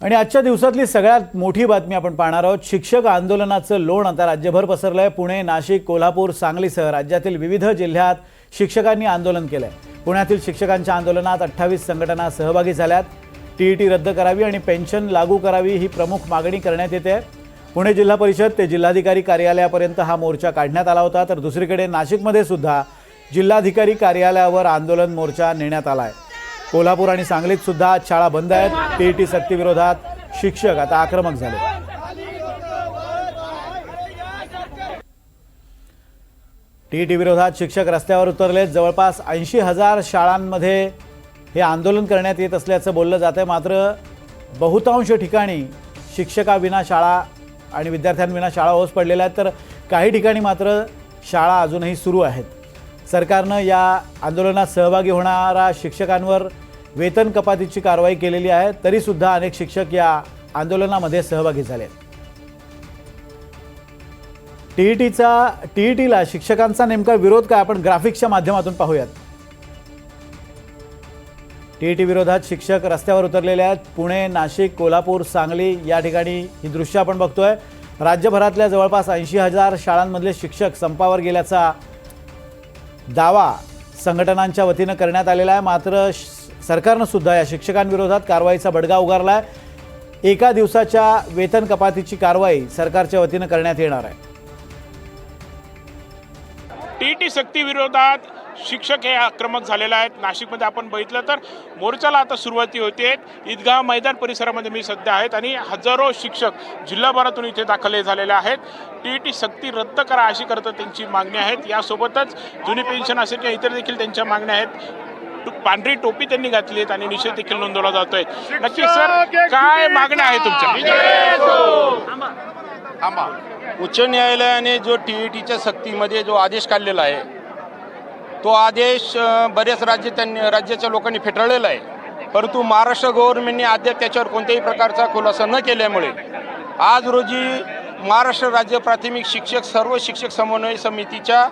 आणि आजच्या दिवसातली सगळ्यात मोठी बातमी आपण पाहणार आहोत. शिक्षक आंदोलनाचं लोण आता राज्यभर पसरलं आहे पुणे नाशिक कोल्हापूर सांगलीसह राज्यातील विविध जिल्ह्यात शिक्षकांनी आंदोलन केलं आहे पुण्यातील शिक्षकांच्या आंदोलनात अठ्ठावीस संघटना सहभागी झाल्यात. टीईटी रद्द करावी आणि पेन्शन लागू करावी ही प्रमुख मागणी करण्यात येते. पुणे जिल्हा परिषद ते जिल्हाधिकारी कार्यालयापर्यंत हा मोर्चा काढण्यात आला होता. तर दुसरीकडे नाशिकमध्ये सुद्धा जिल्हाधिकारी कार्यालयावर आंदोलन मोर्चा नेण्यात आला आहे कोल्हापूर आणि सांगलीत सुद्धा आज शाळा बंद आहेत. टीईटी सक्तीविरोधात शिक्षक आता आक्रमक झाले. टीईटी विरोधात शिक्षक रस्त्यावर उतरले जवळपास ऐंशी हजार शाळांमध्ये हे आंदोलन करण्यात येत असल्याचं बोललं जात आहे मात्र बहुतांश ठिकाणी शिक्षकाविना शाळा आणि विद्यार्थ्यांविना शाळा ओस पडलेल्या आहेत. तर काही ठिकाणी मात्र शाळा अजूनही सुरू आहेत. सरकारनं या आंदोलनात सहभागी होणारा शिक्षकांवर वेतन कपातीची कारवाई केलेली आहे तरीसुद्धा अनेक शिक्षक या आंदोलनामध्ये सहभागी झाले आहेत टीईटीचा टीईटीला शिक्षकांचा नेमका विरोध काय? आपण ग्राफिक्सच्या माध्यमातून पाहूयात. टीईटी विरोधात शिक्षक रस्त्यावर उतरलेले आहेत. पुणे नाशिक कोल्हापूर सांगली या ठिकाणी ही दृश्य आपण बघतोय. राज्यभरातल्या जवळपास ऐंशी हजार शाळांमधले शिक्षक संपावर गेल्याचा दावा संघटनांच्या वतीनं करण्यात आलेला आहे. मात्र श- सरकारनं सुद्धा या शिक्षकांविरोधात कारवाईचा बडगा उगारला आहे एका दिवसाच्या वेतन कपातीची कारवाई सरकारच्या वतीनं करण्यात येणार आहे. टीटी सक्ती विरोधात शिक्षक हे आक्रमक झालेले आहेत. नाशिकमध्ये आपण बघितलं तर मोर्चाला आता सुरुवाती होते. ईदगाह मैदान परिसरामध्ये मी सध्या आहेत आणि हजारो शिक्षक जिल्हाभरातून इथे दाखल झालेले आहेत. टी टी सक्ती रद्द करा अशी करता त्यांची मागणी आहेत. यासोबतच जुनी पेन्शन असेल किंवा इतर देखील त्यांच्या मागण्या आहेत. पांढरी टोपी त्यांनी घातली आहेत आणि निषेध देखील नोंदवला जातोय. नक्की सर काय मागण्या आहेत तुमच्या? थांबा. उच्च न्यायालयाने जो टी ई टीच्या सक्तीमध्ये जो आदेश काढलेला आहे तो आदेश बरेच राज्य त्यांनी राज्याच्या लोकांनी फेटाळलेला आहे. परंतु महाराष्ट्र गव्हर्नमेंटने अद्याप त्याच्यावर कोणत्याही प्रकारचा खुलासा न केल्यामुळे आज रोजी महाराष्ट्र राज्य प्राथमिक शिक्षक सर्व शिक्षक समन्वय समितीच्या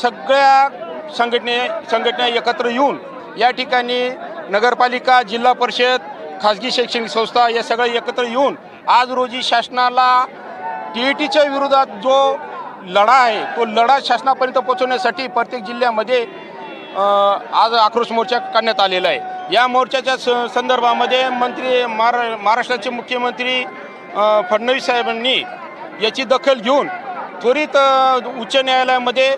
सगळ्या संघटने संघटना एकत्र येऊन या ठिकाणी नगरपालिका जिल्हा परिषद खाजगी शैक्षणिक संस्था या सगळ्या एकत्र येऊन आज रोजी शासनाला टी ई टीच्या विरोधात जो लढा आहे तो लढा शासनापर्यंत पोहोचवण्यासाठी प्रत्येक जिल्ह्यामध्ये आज आक्रोश मोर्चा काढण्यात आलेला आहे. या मोर्चाच्या स संदर्भामध्ये मंत्री महारा महाराष्ट्राचे मुख्यमंत्री फडणवीस साहेबांनी याची दखल घेऊन त्वरित उच्च न्यायालयामध्ये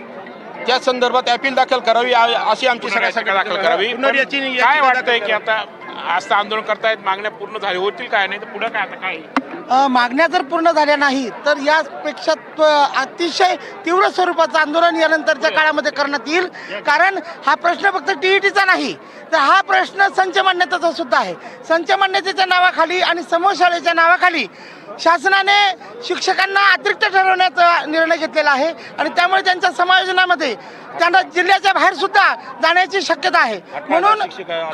त्या संदर्भात अपील दाखल करावी अशी आमची सगळ्या याचिका दाखल करावी. काय वाटतंय की. आता आज तर आंदोलन करतायत मागण्या पूर्ण झाल्या होतील काय नाही तर पुढे काय आता काय? मागण्या जर पूर्ण झाल्या नाही तर यापेक्षा अतिशय तीव्र स्वरूपाचं आंदोलन यानंतरच्या काळामध्ये करण्यात येईल. कारण हा प्रश्न फक्त टीईटीचा नाही तर हा प्रश्न संच मान्यतेचा सुद्धा आहे. संच मान्यतेच्या नावाखाली आणि समूह शाळेच्या नावाखाली शासनाने शिक्षकांना अतिरिक्त ठरवण्याचा निर्णय घेतलेला आहे आणि त्यामुळे त्यांच्या समायोजनामध्ये त्यांना जिल्ह्याच्या बाहेर सुद्धा जाण्याची शक्यता आहे म्हणून.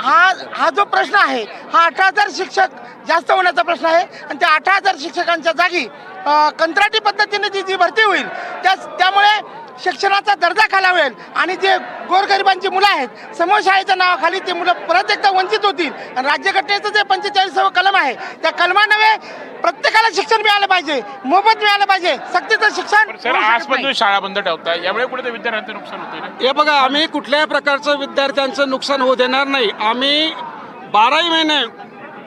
हा हा जो प्रश्न आहे हा अठरा हजार शिक्षक जास्त होण्याचा प्रश्न आहे आणि त्या अठरा हजार शिक्षकांच्या जागी कंत्राटी पद्धतीने जी जी भरती होईल त्या त्यामुळे शिक्षणाचा दर्जा खालावेल आणि जे गोरगरिबांची मुलं आहेत समूह शाळेच्या नावाखाली ते मुलं परत एकदा वंचित होतील. आणि राज्यघटनेचं जे पंचेचाळीसावं कलम आहे त्या कलमानवे प्रत्येकाला शिक्षण मिळालं पाहिजे मोफत मिळालं पाहिजे. सक्तीचं शिक्षण आजपासून. शाळा बंद ठेवताय. यामुळे कुठे विद्यार्थ्यांचं नुकसान होते ना? हे बघा आम्ही कुठल्याही प्रकारचं विद्यार्थ्यांचं नुकसान होऊ देणार नाही. आम्ही बाराही महिने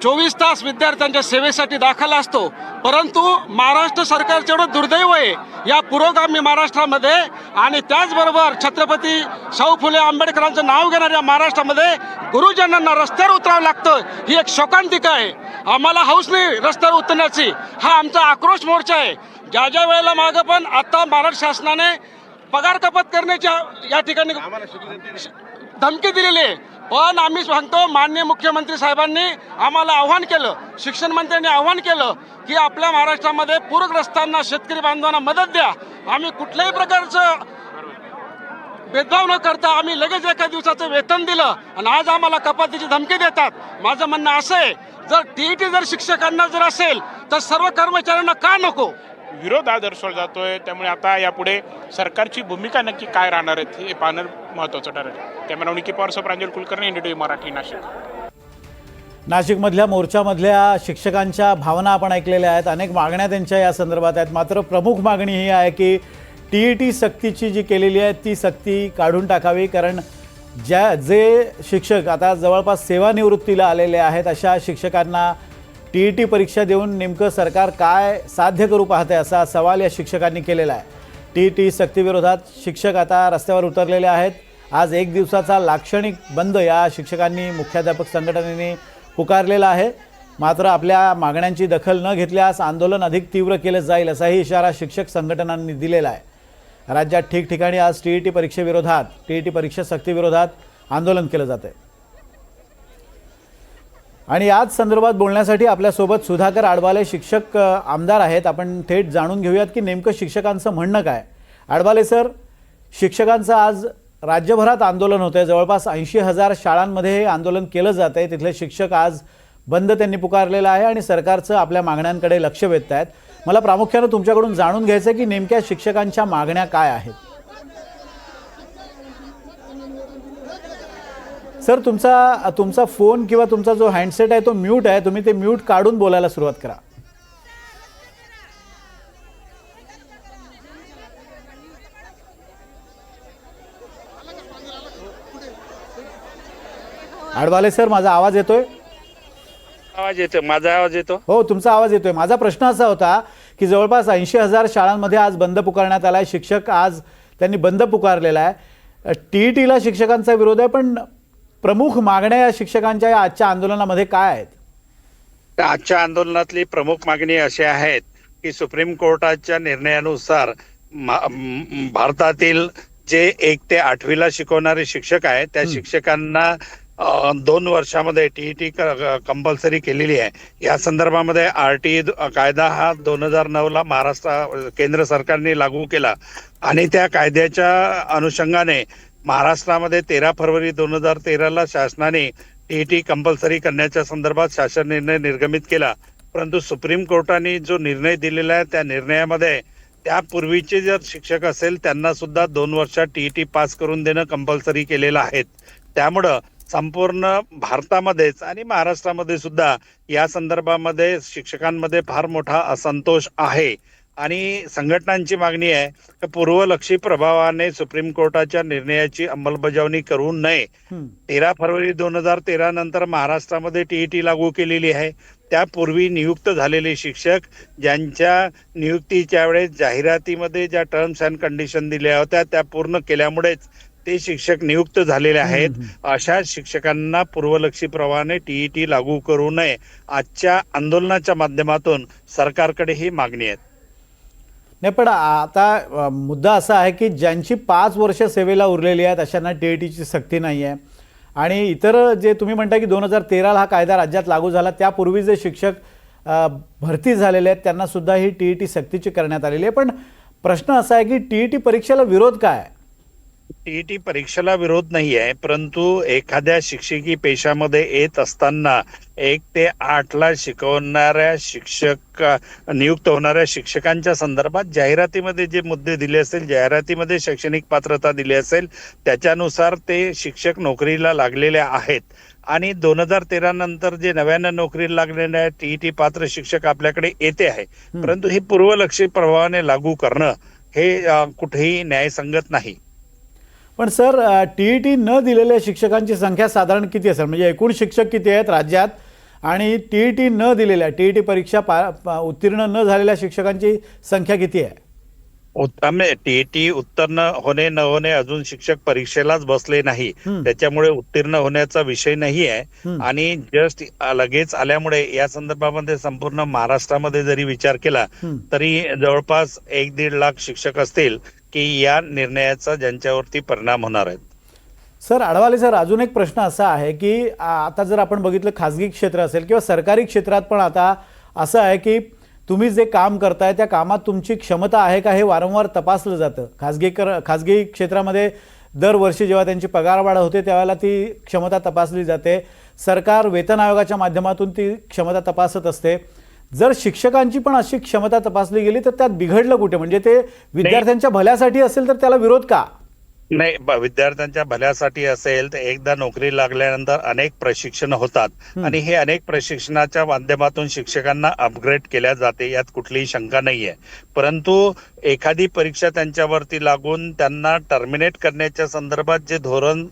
चोवीस तास विद्यार्थ्यांच्या सेवेसाठी दाखल असतो. परंतु महाराष्ट्र सरकारचं एवढं दुर्दैव आहे या पुरोगामी महाराष्ट्रामध्ये आणि त्याचबरोबर छत्रपती शाहू फुले आंबेडकरांचं नाव घेणाऱ्या महाराष्ट्रामध्ये गुरुजनांना रस्त्यावर उतरावं लागतं ही एक शोकांतिका आहे. आम्हाला हौस नाही रस्त्यावर उतरण्याची. हा आमचा आक्रोश मोर्चा आहे. ज्या ज्या वेळेला मागं पण आता महाराष्ट्र शासनाने पगार कपात करण्याच्या या ठिकाणी धमकी दिलेली आहे. पण आम्ही सांगतो माननीय मुख्यमंत्री साहेबांनी आम्हाला आव्हान केलं शिक्षण मंत्र्यांनी आव्हान केलं की आपल्या महाराष्ट्रामध्ये पूरग्रस्तांना शेतकरी बांधवांना मदत द्या. आम्ही कुठल्याही प्रकारचं भेदभाव न करता आम्ही लगेच एका दिवसाचं वेतन दिलं आणि आज आम्हाला कपातीची धमकी देतात. माझं म्हणणं असं आहे जर टीईटी जर शिक्षकांना जर असेल तर सर्व कर्मचाऱ्यांना का नको? विरोध हा दर्शवला जातोय. त्यामुळे आता यापुढे सरकारची भूमिका नक्की काय राहणार आहे हे पाहणं महत्वाचं ठरेल. Camera Nikki Pawar Pranjal Kulkarni NDT Marathi Nashik. नाशिकमधल्या मोर्चामधल्या शिक्षकांच्या भावना आपण ऐकलेल्या आहेत. अनेक मागण्या त्यांच्या या संदर्भात आहेत. मात्र प्रमुख मागणी ही आहे की टी ई टी सक्तीची जी केलेली आहे ती सक्ती काढून टाकावी. कारण ज्या जे शिक्षक आता जवळपास सेवानिवृत्तीला आलेले आहेत अशा शिक्षकांना टी ई टी परीक्षा देऊन नेमकं सरकार काय साध्य करू पाहते असा सवाल या शिक्षकांनी केलेला आहे. टी ई टी सक्तीविरोधात शिक्षक आता रस्त्यावर उतरलेले आहेत. आज एक दिवसाचा लाक्षणिक बंद या शिक्षकांनी मुख्याध्यापक संघटनेने पुकारलेला आहे. मात्र आपल्या मागण्यांची दखल न घेतल्यास आंदोलन अधिक तीव्र केलं जाईल असाही इशारा शिक्षक संघटनांनी दिलेला आहे. राज्यात ठिकठिकाणी आज टी ई टी परीक्षेविरोधात टी ई टी परीक्षा सक्तीविरोधात आंदोलन केलं जात आहे आणि याच संदर्भात बोलण्यासाठी आपल्यासोबत सुधाकर आडवाले शिक्षक आमदार आहेत. आपण थेट जाणून घेऊयात की नेमकं शिक्षकांचं म्हणणं काय? आडवाले सर शिक्षकांचं आज राज्यभरात आंदोलन होतं आहे जवळपास ऐंशी हजार शाळांमध्ये हे आंदोलन केलं जात आहे तिथले शिक्षक आज बंद त्यांनी पुकारलेलं आहे आणि सरकारचं आपल्या मागण्यांकडे लक्ष वेधत आहेत मला प्रामुख्यानं तुमच्याकडून जाणून घ्यायचं आहे की नेमक्या शिक्षकांच्या मागण्या काय आहेत? सर तुमचा तुमचा फोन किंवा तुमचा जो हँडसेट आहे तो म्यूट आहे. तुम्ही ते म्यूट काढून बोलायला सुरुवात करा. आडवाले सर माझा आवाज येतोय? आवाज येतो माझा आवाज येतो? हो तुमचा आवाज येतोय. माझा प्रश्न असा होता की जवळपास ऐंशी हजार शाळांमध्ये आज बंद पुकारण्यात आला आहे शिक्षक आज त्यांनी बंद पुकारलेला आहे. टी टीला शिक्षकांचा विरोध आहे पण प्रमुख मागण्या या शिक्षकांच्या या आजच्या आंदोलनामध्ये काय आहेत? आजच्या आंदोलनातली प्रमुख मागणी अशी आहेत की सुप्रीम कोर्टाच्या निर्णयानुसार भारतातील जे एक ते आठवीला शिकवणारे शिक्षक आहेत त्या शिक्षकांना दोन वर्षामध्ये टीईटी कंपल्सरी केलेली आहे. या संदर्भामध्ये आर टी कायदा हा दोन हजार नऊ ला महाराष्ट्र केंद्र सरकारने लागू केला. आणि त्या कायद्याच्या अनुषंगाने महाराष्ट्रामध्ये तेरा फरवरी दोन हजार तेराला शासनाने टीईटी कंपल्सरी करण्याच्या संदर्भात शासन निर्णय निर्गमित केला. परंतु सुप्रीम कोर्टाने जो निर्णय दिलेला आहे त्या निर्णयामध्ये त्यापूर्वीचे जर शिक्षक असेल त्यांना सुद्धा दोन वर्षात टीईटी पास करून देणं कंपल्सरी केलेलं आहे. त्यामुळं संपूर्ण भारतामध्येच आणि महाराष्ट्रामध्ये सुद्धा या संदर्भामध्ये शिक्षकांमध्ये फार मोठा असंतोष आहे. आणि संघटनांची मागणी आहे की पूर्वलक्षी प्रभावाने सुप्रीम कोर्टाच्या निर्णयाची अंमलबजावणी करू नये. तेरा फरवरी दोन हजार तेरा नंतर महाराष्ट्रामध्ये टीईटी लागू केलेली आहे. त्यापूर्वी नियुक्त झालेले शिक्षक ज्यांच्या नियुक्तीच्या वेळेस जाहिरातीमध्ये ज्या टर्म्स अँड कंडिशन दिल्या होत्या त्या पूर्ण केल्यामुळेच ते शिक्षक नियुक्त झालेले आहेत. अशा शिक्षकांना पूर्वलक्षी प्रवाहाने टीईटी लागू करू नये. आजच्या आंदोलनाच्या माध्यमातून सरकारकडे ही मागणी आहे. नाही पण आता मुद्दा असा आहे की ज्यांची पाच वर्ष सेवेला उरलेली आहेत अशांना टी ई टीची सक्ती नाही आहे. आणि इतर जे तुम्ही म्हणता की दोन हजार तेराला हा कायदा राज्यात लागू झाला त्यापूर्वी जे शिक्षक भरती झालेले आहेत त्यांना सुद्धा ही टी ई टी सक्तीची करण्यात आलेली आहे. पण प्रश्न असा आहे की टी ई टी परीक्षेला विरोध काय? आहे टीईटी परीक्षेला विरोध नाही आहे परंतु एखाद्या शिक्षकी पेशामध्ये येत असताना एक ते आठ ला शिकवणाऱ्या शिक्षक नियुक्त होणाऱ्या शिक्षकांच्या संदर्भात जाहिरातीमध्ये जे मुद्दे दिले असेल जाहिरातीमध्ये शैक्षणिक पात्रता दिली असेल त्याच्यानुसार ते शिक्षक नोकरीला लागलेले आहेत. आणि दोन हजार तेरा नंतर जे नव्यानं नोकरीला लागलेले टीईटी पात्र शिक्षक आपल्याकडे येते आहे परंतु हे पूर्वलक्षी प्रभावाने लागू करणं हे कुठेही न्यायसंगत नाही. पण सर टी ई टी न दिलेल्या शिक्षकांची संख्या साधारण किती असेल म्हणजे एकूण शिक्षक किती आहेत राज्यात आणि टी ई टी न दिलेल्या टी ई टी परीक्षा पा उत्तीर्ण न झालेल्या शिक्षकांची संख्या किती आहे टीईटी उत्तीर्ण होणे न होणे अजून शिक्षक परीक्षेलाच बसले नाही. त्याच्यामुळे उत्तीर्ण होण्याचा विषय नाही आहे. आणि जस्ट लगेच आल्यामुळे या संदर्भामध्ये संपूर्ण महाराष्ट्रामध्ये जरी विचार केला. तरी जवळपास एक दीड लाख शिक्षक असतील की या निर्णयाचा ज्यांच्यावरती परिणाम होणार आहेत? सर आडवाले सर अजून एक प्रश्न असा आहे की आता जर आपण बघितलं खाजगी क्षेत्र असेल किंवा सरकारी क्षेत्रात पण आता असं आहे की तुम्ही जे काम करताय त्या कामात तुमची क्षमता आहे का हे वारंवार तपासलं जातं. खाजगी कर खाजगी क्षेत्रामध्ये दरवर्षी जेव्हा त्यांची पगारवाढ होते त्यावेळेला ती क्षमता तपासली जाते. सरकार वेतन आयोगाच्या माध्यमातून ती क्षमता तपासत असते. जर शिक्षकांची पण अशी क्षमता तपासली गेली तर त्यात बिघडलं कुठे? म्हणजे ते विद्यार्थ्यांच्या भल्यासाठी असेल तर त्याला विरोध का? नाही विद्यार्थ्यांच्या भल्यासाठी असेल तर एकदा नोकरी लागल्यानंतर अनेक प्रशिक्षण होतात. आणि हे अनेक प्रशिक्षणाच्या माध्यमातून शिक्षकांना अपग्रेड केल्या जाते यात कुठलीही शंका नाहीये. परंतु एखादी परीक्षा त्यांच्यावरती लागून त्यांना टर्मिनेट करण्याच्या संदर्भात जे धोरण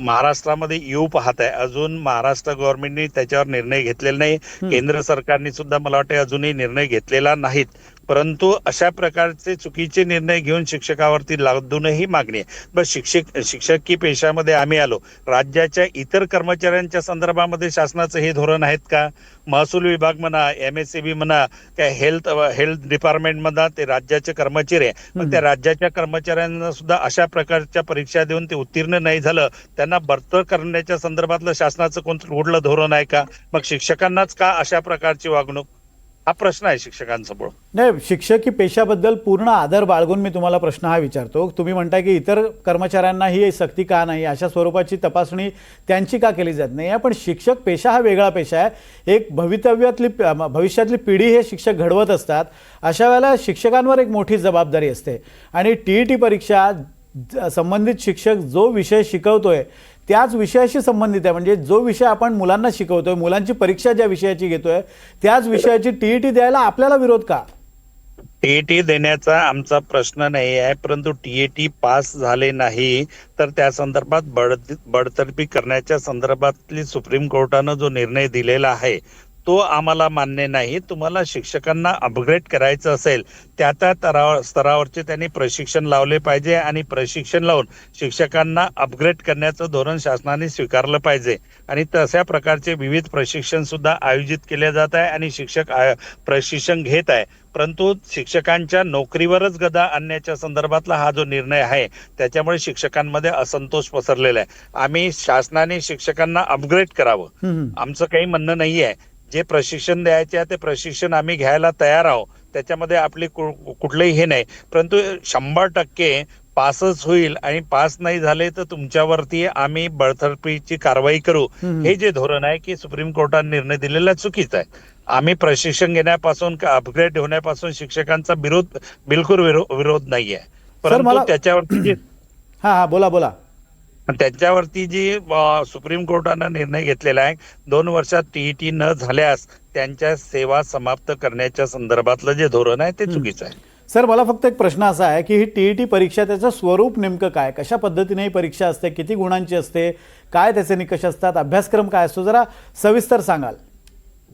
महाराष्ट्रामध्ये येऊ पाहत आहे अजून महाराष्ट्र गव्हर्नमेंटने त्याच्यावर निर्णय घेतलेला नाही. केंद्र सरकारने सुद्धा मला वाटते अजूनही निर्णय घेतलेला नाहीत. परंतु अशा प्रकारचे चुकीचे निर्णय घेऊन शिक्षकावरती लादूनही मागणी आहे. बस शिक्षक शिक्षकी पेशामध्ये आम्ही आलो. राज्याच्या इतर कर्मचाऱ्यांच्या संदर्भामध्ये शासनाचं हे धोरण आहेत का? महसूल विभाग म्हणा एम एस सी बी म्हणा काय हेल्थ हेल्थ डिपार्टमेंट म्हणा ते राज्याचे कर्मचारी आहे. मग त्या राज्याच्या कर्मचाऱ्यांना सुद्धा अशा प्रकारच्या परीक्षा देऊन ते उत्तीर्ण नाही झालं. त्यांना बडतर्फ करण्याच्या संदर्भातलं शासनाचं कोणतं कुठलं धोरण आहे का? मग शिक्षकांनाच का अशा प्रकारची वागणूक? हा प्रश्न आहे शिक्षकांसमोर. नाही शिक्षकी पेशाबद्दल पूर्ण आदर बाळगून मी तुम्हाला प्रश्न हा विचारतो. तुम्ही म्हणताय की इतर कर्मचाऱ्यांना ही सक्ती का नाही? अशा स्वरूपाची तपासणी त्यांची का केली जात नाही? आहे पण शिक्षक पेशा हा वेगळा पेशा आहे. एक भवितव्यातली भविष्यातली पिढी हे शिक्षक घडवत असतात. अशा वेळेला शिक्षकांवर एक मोठी जबाबदारी असते. आणि टी ई टी परीक्षा संबंधित शिक्षक जो विषय शिकवतोय त्याच विषयाशी संबंधित आहे. म्हणजे जो विषय आपण मुलांना शिकवतोय मुलांची परीक्षा ज्या विषयाची घेतोय त्याच विषयाची टी ई टी द्यायला आपल्याला विरोध का? टीईटी देण्याचा आमचा प्रश्न नाही आहे परंतु टीएटी पास झाले नाही तर त्या संदर्भात बडतर्फी करण्याच्या संदर्भातली सुप्रीम कोर्टानं जो निर्णय दिलेला आहे तो आम्हाला मान्य नाही. तुम्हाला शिक्षकांना अपग्रेड करायचं असेल त्या त्या तरावर स्तरावरचे त्यांनी प्रशिक्षण लावले पाहिजे आणि प्रशिक्षण लावून शिक्षकांना अपग्रेड करण्याचं धोरण शासनाने स्वीकारलं पाहिजे. आणि तशा प्रकारचे विविध प्रशिक्षण सुद्धा आयोजित केले जात आहे आणि शिक्षक प्रशिक्षण घेत आहे. परंतु शिक्षकांच्या नोकरीवरच गदा आणण्याच्या संदर्भातला हा जो निर्णय आहे त्याच्यामुळे शिक्षकांमध्ये असंतोष पसरलेला आहे. आम्ही शासनाने शिक्षकांना अपग्रेड करावं. आमचं काही म्हणणं नाही आहे जे प्रशिक्षण द्यायचे आहे ते प्रशिक्षण आम्ही घ्यायला तयार आहोत. त्याच्यामध्ये आपली कु- कुठलंही हे नाही. परंतु शंभर टक्के पासच होईल आणि पास नाही झाले तर तुमच्यावरती आम्ही बळथरपीची कारवाई करू. हे जे धोरण आहे की सुप्रीम कोर्टाने निर्णय दिलेला चुकीचा आहे. आम्ही प्रशिक्षण घेण्यापासून अपग्रेड होण्यापासून शिक्षकांचा विरोध बिलकुल विरो- विरोध नाही आहे परंतु त्याच्यावरती हां हां बोला. बोला त्याच्यावरती जी सुप्रीम कोर्टानं निर्णय घेतलेला आहे दोन वर्षात टीईटी न झाल्यास त्यांच्या सेवा समाप्त करण्याच्या संदर्भातलं जे धोरण आहे ते चुकीचं आहे. सर मला फक्त एक प्रश्न असा आहे की ही टी ई टी परीक्षा त्याचं स्वरूप नेमकं काय? कशा पद्धतीने ही परीक्षा असते? किती गुणांची असते? काय त्याचे निकष असतात? अभ्यासक्रम काय असतो? जरा सविस्तर सांगाल.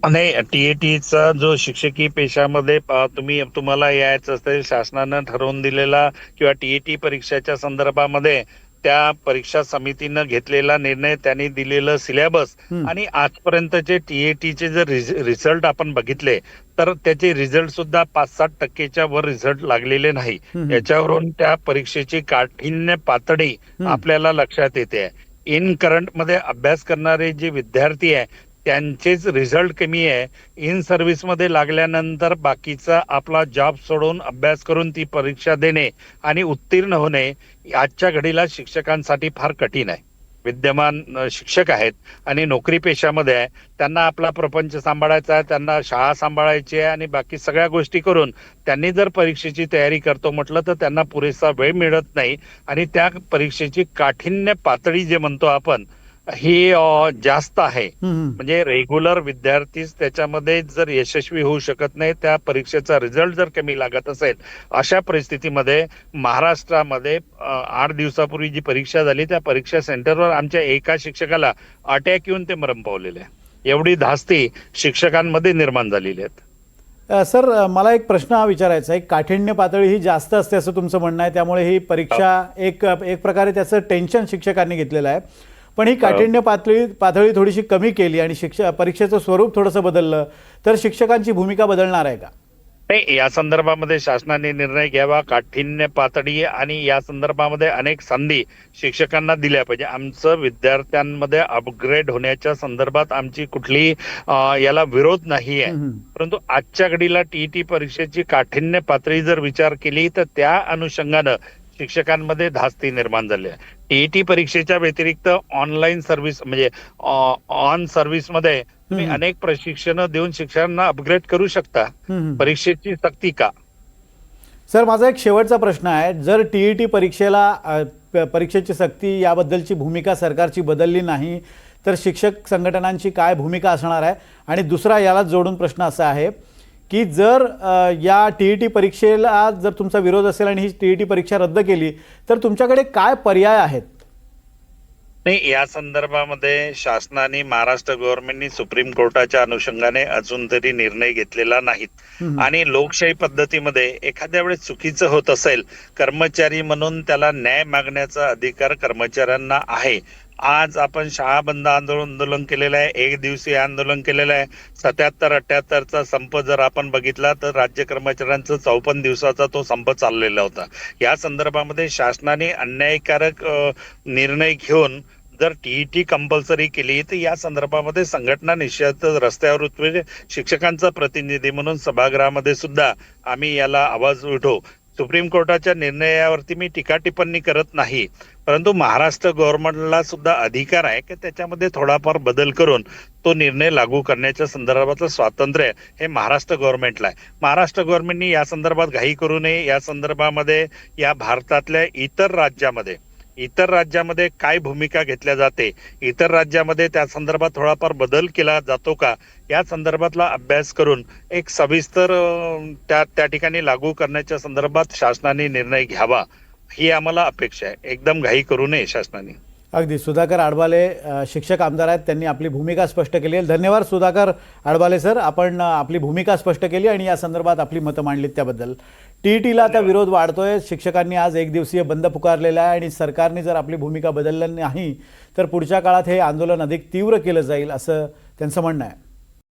नाही टीएटीचा जो शिक्षकी पेशामध्ये तुम्ही तुम्हाला यायचं असेल शासनानं ठरवून दिलेला किंवा टीईटी परीक्षेच्या संदर्भामध्ये त्या परीक्षा समितीनं घेतलेला निर्णय त्यांनी दिलेलं सिलेबस. आणि आजपर्यंतचे टीएटीचे जर रिझल्ट आपण बघितले तर त्याचे रिझल्ट सुद्धा पाच सात टक्केच्या वर रिझल्ट लागलेले नाही. याच्यावरून त्या परीक्षेची काठिण्य पातळी. आपल्याला लक्षात येते इन करंटमध्ये अभ्यास करणारे जे विद्यार्थी आहे त्यांचेच रिझल्ट कमी आहे. इन सर्व्हिसमध्ये लागल्यानंतर बाकीचा आपला जॉब सोडून अभ्यास करून ती परीक्षा देणे आणि उत्तीर्ण होणे आजच्या घडीला शिक्षकांसाठी फार कठीण आहे. विद्यमान शिक्षक आहेत आणि नोकरी पेशामध्ये आहे. त्यांना आपला प्रपंच सांभाळायचा आहे त्यांना शाळा सांभाळायची आहे आणि बाकी सगळ्या गोष्टी करून त्यांनी जर परीक्षेची तयारी करतो म्हटलं तर त्यांना पुरेसा वेळ मिळत नाही आणि त्या परीक्षेची काठिण्य पातळी जे म्हणतो आपण ही जास्त आहे. म्हणजे रेग्युलर विद्यार्थीच त्याच्यामध्ये जर यशस्वी होऊ शकत नाही त्या परीक्षेचा रिझल्ट जर कमी लागत असेल अशा परिस्थितीमध्ये महाराष्ट्रामध्ये आठ दिवसापूर्वी जी परीक्षा झाली त्या परीक्षा सेंटरवर आमच्या एका शिक्षकाला अटॅक येऊन ते मरण पावलेले एवढी धास्ती शिक्षकांमध्ये निर्माण झालेली आहेत. सर मला एक प्रश्न हा विचारायचा आहे. काठिण्य पातळी ही जास्त असते असं तुमचं म्हणणं आहे त्यामुळे ही परीक्षा एक एक प्रकारे त्याचं टेन्शन शिक्षकांनी घेतलेलं आहे. पण ही काठिण्य पातळी पातळी थोडीशी कमी केली आणि शिक्ष परीक्षेचं स्वरूप थोडंसं बदललं तर शिक्षकांची भूमिका बदलणार आहे का? नाही या संदर्भामध्ये शासनाने निर्णय घ्यावा काठिण्य पातळी आणि या संदर्भामध्ये अनेक संधी शिक्षकांना दिल्या पाहिजे. आमचं विद्यार्थ्यांमध्ये अपग्रेड होण्याच्या संदर्भात आमची कुठली याला विरोध नाही आहे. परंतु आजच्या घडीला टीईटी परीक्षेची काठिण्य पातळी जर विचार केली तर त्या अनुषंगानं शिक्षकांमध्ये धास्ती निर्माण झाली आहे. टीईटी परीक्षेच्या व्यतिरिक्त ऑनलाईन सर्व्हिस म्हणजे ऑन सर्व्हिसमध्ये तुम्ही. अनेक प्रशिक्षण देऊन शिक्षकांना अपग्रेड करू शकता. परीक्षेची सक्ती का? सर माझा एक शेवटचा प्रश्न आहे. जर टी ई टी परीक्षेला परीक्षेची सक्ती याबद्दलची भूमिका सरकारची बदलली नाही तर शिक्षक संघटनांची काय भूमिका असणार आहे? आणि दुसरा याला जोडून प्रश्न असा आहे की जर या टी ई टी परीक्षेला जर तुमचा विरोध असेल आणि ही टी ई टी परीक्षा रद्द केली तर तुमच्याकडे काय पर्याय आहेत? नाही या संदर्भामध्ये शासनाने महाराष्ट्र गव्हर्नमेंटनी सुप्रीम कोर्टाच्या अनुषंगाने अजून तरी निर्णय घेतलेला नाहीत. आणि लोकशाही पद्धतीमध्ये एखाद्या वेळेस चुकीचं होत असेल कर्मचारी म्हणून त्याला न्याय मागण्याचा अधिकार कर्मचाऱ्यांना आहे. आज आपण शाळा बंद आंदोलन आंदोलन केलेलं आहे. एक दिवसीय आंदोलन केलेलं आहे. सत्याहत्तर अठ्याहत्तरचा संप जर आपण बघितला तर राज्य कर्मचाऱ्यांचा चौपन्न दिवसाचा तो संप चाललेला होता. या संदर्भामध्ये शासनाने अन्यायकारक निर्णय घेऊन जर टीईटी कंपल्सरी केली तर या संदर्भामध्ये संघटना निश्चित रस्त्यावर उतरले. शिक्षकांचा प्रतिनिधी म्हणून सभागृहामध्ये सुद्धा आम्ही याला आवाज उठवू. सुप्रीम कोर्टाच्या निर्णयावरती मी टीका टिप्पणी करत नाही. परंतु महाराष्ट्र गव्हर्नमेंटला सुद्धा अधिकार आहे की त्याच्यामध्ये थोडाफार बदल करून तो निर्णय लागू करण्याच्या संदर्भातलं स्वातंत्र्य हे महाराष्ट्र गव्हर्नमेंटला आहे. महाराष्ट्र गव्हर्नमेंटनी या संदर्भात घाई करू नये. या संदर्भामध्ये या भारतातल्या इतर राज्यामध्ये इतर राज्यामध्ये काय भूमिका घेतल्या जाते इतर राज्यामध्ये त्या संदर्भात थोडाफार बदल केला जातो का या संदर्भातला अभ्यास करून एक सविस्तर त्या त्या ठिकाणी लागू करण्याच्या संदर्भात शासनाने निर्णय घ्यावा. ही आम्हाला अपेक्षा आहे. एकदम घाई करू नये शासनाने. अगदी. सुधाकर आडबाले शिक्षक आमदार आहेत. त्यांनी आपली भूमिका स्पष्ट केली आहे. धन्यवाद सुधाकर आडबाले सर. आपण आपली भूमिका स्पष्ट केली आणि या संदर्भात आपली मतं मांडलीत त्याबद्दल. टी टीला आता विरोध वाढतोय. शिक्षकांनी आज एक दिवसीय बंद पुकारलेला आहे आणि सरकारने जर आपली भूमिका बदलली नाही तर पुढच्या काळात हे आंदोलन अधिक तीव्र केलं जाईल असं त्यांचं म्हणणं आहे.